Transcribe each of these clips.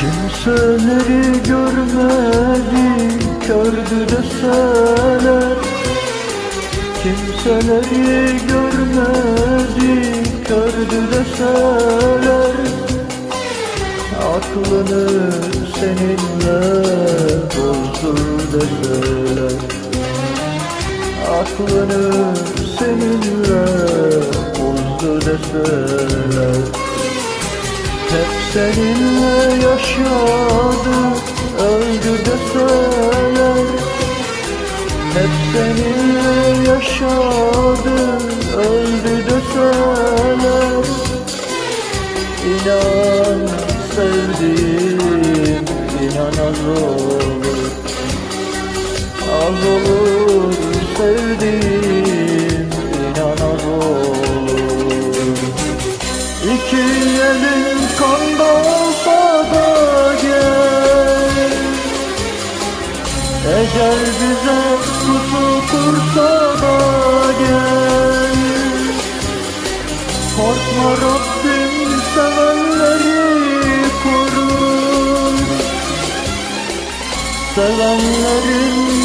Kimseleri görmedi kördü deseler Kimseleri görmedi kördü deseler Aklını seninle bozdur deseler Aklını seninle bozdu deseler hep seninle yaşadı öldü deseler. Hep seninle yaşadı öldü deseler. İnan sevdiğim inan az olur Az olur sevdiğim elin kanda olsa da gel. Ecel bize pusu kursa da gel. Korkma Rabbim sevenleri korur. Sevenlerin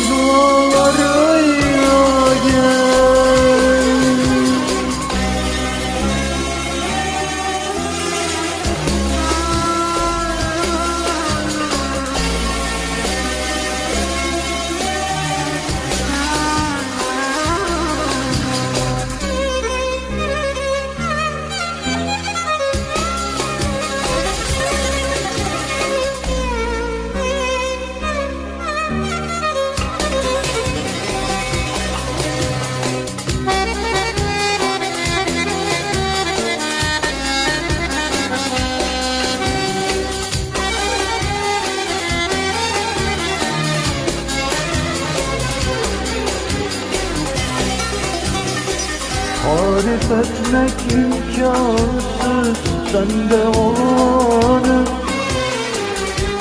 Tarif etmek imkansız sende olanı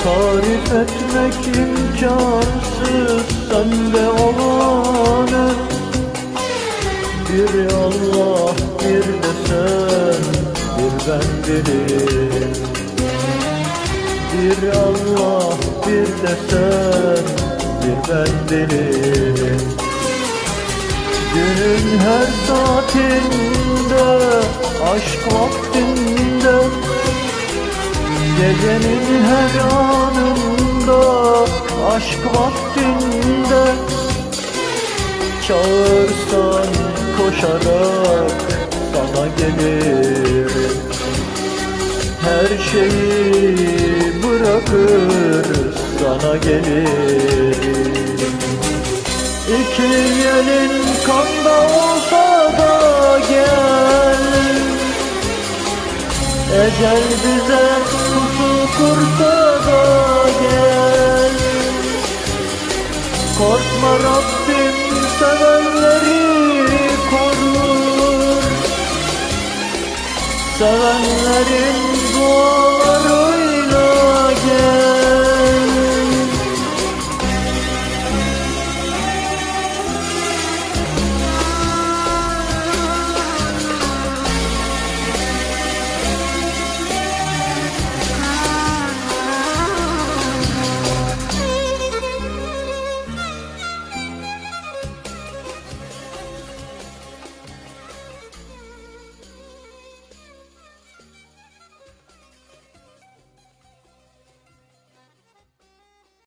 Tarif etmek imkansız sende olanı Bir Allah bir de sen bir ben bilirim Bir Allah bir de sen bir ben bilirim Günün her saatinde, aşk vaktinde Gecenin her anında, aşk vaktinde. Çağırsan koşarak sana gelirim Her şeyi bırakır sana gelirim İki elin kanda olsa da gel. Ecel bize pusu kursa da gel. Korkma Rabbim sevenleri korur. Sevenlerin dualarıyla gel